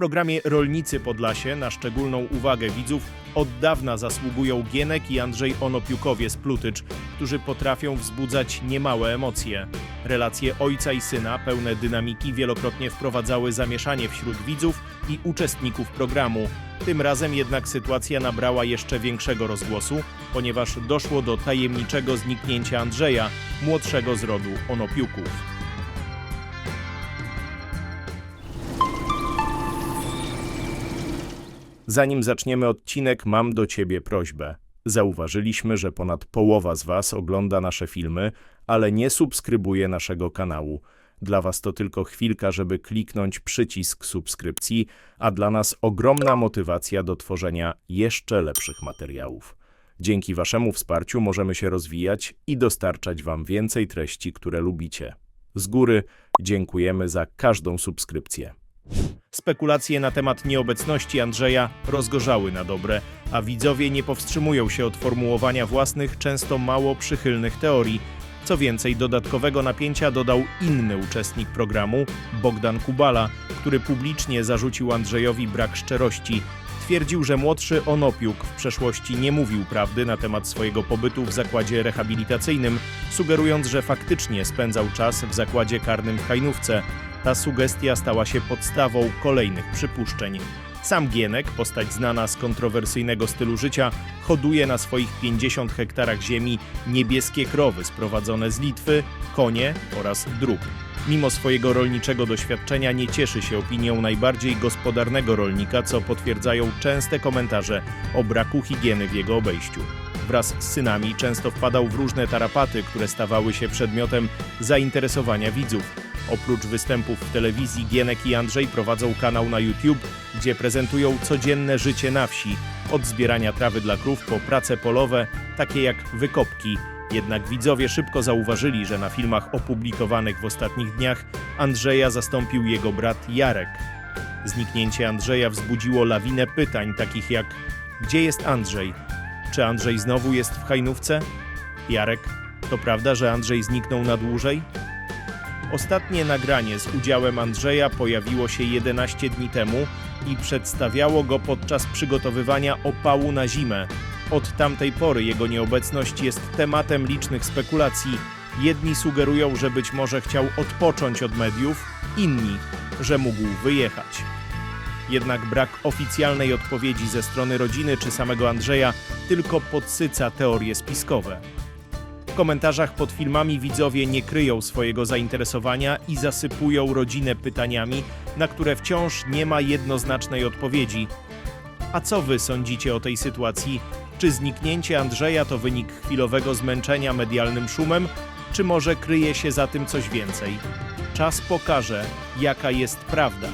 programie Rolnicy Podlasie na szczególną uwagę widzów od dawna zasługują Gienek i Andrzej Onopiukowie z Plutycz, którzy potrafią wzbudzać niemałe emocje. Relacje ojca i syna, pełne dynamiki, wielokrotnie wprowadzały zamieszanie wśród widzów i uczestników programu. Tym razem jednak sytuacja nabrała jeszcze większego rozgłosu, ponieważ doszło do tajemniczego zniknięcia Andrzeja, młodszego z rodu Onopiuków. Zanim zaczniemy odcinek, mam do Ciebie prośbę. Zauważyliśmy, że ponad połowa z Was ogląda nasze filmy, ale nie subskrybuje naszego kanału. Dla Was to tylko chwilka, żeby kliknąć przycisk subskrypcji, a dla nas ogromna motywacja do tworzenia jeszcze lepszych materiałów. Dzięki Waszemu wsparciu możemy się rozwijać i dostarczać Wam więcej treści, które lubicie. Z góry dziękujemy za każdą subskrypcję. Spekulacje na temat nieobecności Andrzeja rozgorzały na dobre, a widzowie nie powstrzymują się od formułowania własnych, często mało przychylnych teorii. Co więcej, dodatkowego napięcia dodał inny uczestnik programu, Bogdan Kubala, który publicznie zarzucił Andrzejowi brak szczerości. Twierdził, że młodszy Onopiuk w przeszłości nie mówił prawdy na temat swojego pobytu w zakładzie rehabilitacyjnym, sugerując, że faktycznie spędzał czas w zakładzie karnym w Hajnówce. Ta sugestia stała się podstawą kolejnych przypuszczeń. Sam Gienek, postać znana z kontrowersyjnego stylu życia, hoduje na swoich 50 hektarach ziemi niebieskie krowy sprowadzone z Litwy, konie oraz drób. Mimo swojego rolniczego doświadczenia nie cieszy się opinią najbardziej gospodarnego rolnika, co potwierdzają częste komentarze o braku higieny w jego obejściu. Wraz z synami często wpadał w różne tarapaty, które stawały się przedmiotem zainteresowania widzów. Oprócz występów w telewizji, Gienek i Andrzej prowadzą kanał na YouTube, gdzie prezentują codzienne życie na wsi, od zbierania trawy dla krów po prace polowe, takie jak wykopki. Jednak widzowie szybko zauważyli, że na filmach opublikowanych w ostatnich dniach Andrzeja zastąpił jego brat Jarek. Zniknięcie Andrzeja wzbudziło lawinę pytań, takich jak: Gdzie jest Andrzej? Czy Andrzej znowu jest w Hajnówce? Jarek, to prawda, że Andrzej zniknął na dłużej? Ostatnie nagranie z udziałem Andrzeja pojawiło się 11 dni temu i przedstawiało go podczas przygotowywania opału na zimę. Od tamtej pory jego nieobecność jest tematem licznych spekulacji. Jedni sugerują, że być może chciał odpocząć od mediów, inni, że mógł wyjechać. Jednak brak oficjalnej odpowiedzi ze strony rodziny czy samego Andrzeja tylko podsyca teorie spiskowe. W komentarzach pod filmami widzowie nie kryją swojego zainteresowania i zasypują rodzinę pytaniami, na które wciąż nie ma jednoznacznej odpowiedzi. A co wy sądzicie o tej sytuacji? Czy zniknięcie Andrzeja to wynik chwilowego zmęczenia medialnym szumem, czy może kryje się za tym coś więcej? Czas pokaże, jaka jest prawda.